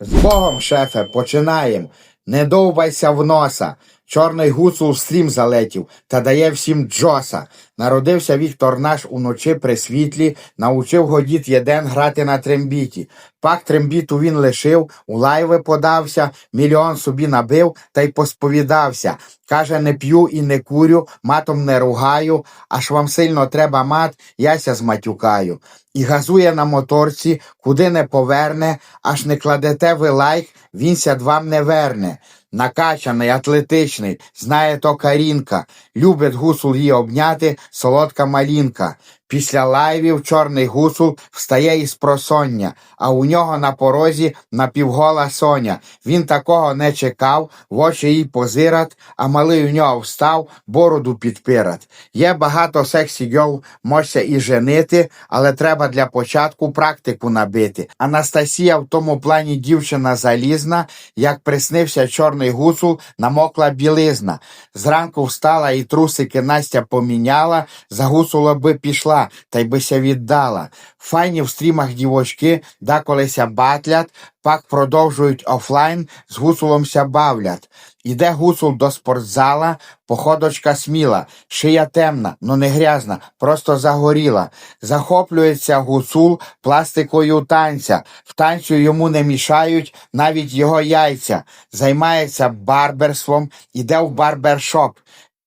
З Богом, шефе, починаєм. Не довбайся в носа. Чорний гуцул стрім залетів та дає всім джоса. Народився Віктор наш уночі при світлі, научив годіт єден грати на трембіті. Пак трембіту він лишив, у лайви подався, мільйон собі набив та й посповідався. Каже, не п'ю і не курю, матом не ругаю, аж вам сильно треба мат, яся зматюкаю. І газує на моторці, куди не поверне, аж не кладете ви лайк, він сяд вам не верне. Накачаний, атлетичний, знає то Карінка, любить гусул її обняти, солодка малінка. Після лайвів чорний гусул встає із просоння, а у нього на порозі напівгола соня. Він такого не чекав, в очі їй позират, а малий у нього встав, бороду підпират. Є багато сексі гьол, можся і женити, але треба для початку практику набити. Анастасія в тому плані дівчина залізна, як приснився чорний гусул, намокла білизна. Зранку встала і трусики Настя поміняла, за гусула би пішла, та й бися віддала. Файні в стрімах дівочки, деколися батлять, пак продовжують офлайн, з гусулом ся бавлять. Іде гусул до спортзала, походочка сміла, шия темна, но не грязна, просто загоріла. Захоплюється гусул пластикою танця. В танцю йому не мішають навіть його яйця. Займається барберством, іде в барбершоп.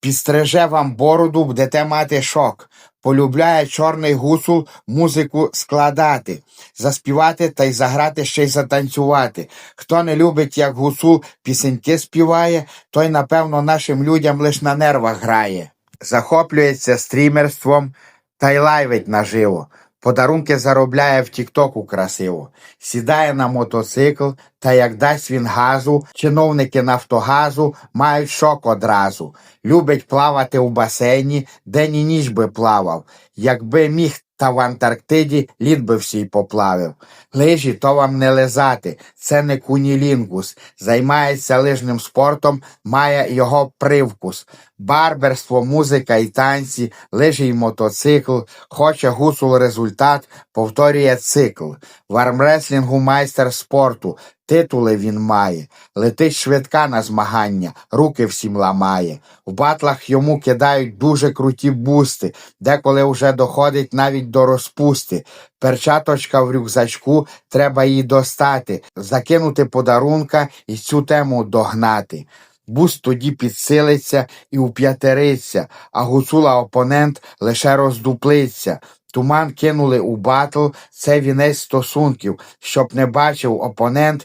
Підстриже вам бороду, будете мати шок. Полюбляє чорний гусул музику складати, заспівати та й заграти ще й затанцювати. Хто не любить, як гусул пісеньки співає, той, напевно, нашим людям лиш на нервах грає. Захоплюється стрімерством та й лайвить наживо. Подарунки заробляє в Тіктоку красиво. Сідає на мотоцикл, та як дасть він газу, чиновники Нафтогазу мають шок одразу. Любить плавати у басейні, день і ніч би плавав. Якби міг, та в Антарктиді лід би всій поплавив. Лижі то вам не лизати, це не кунілінгус. Займається лижним спортом, має його привкус. Барберство, музика і танці, лижі й мотоцикл, хоче гусул результат, повторює цикл. В армреслінгу майстер спорту, титули він має, летить швидка на змагання, руки всім ламає. В батлах йому кидають дуже круті бусти, деколи вже доходить навіть до розпусти. Перчаточка в рюкзачку, треба її достати, закинути подарунка і цю тему догнати. Буст тоді підсилиться і уп'ятериться, а гуцула опонент лише роздуплиться. Туман кинули у батл, це вінець стосунків, щоб не бачив опонент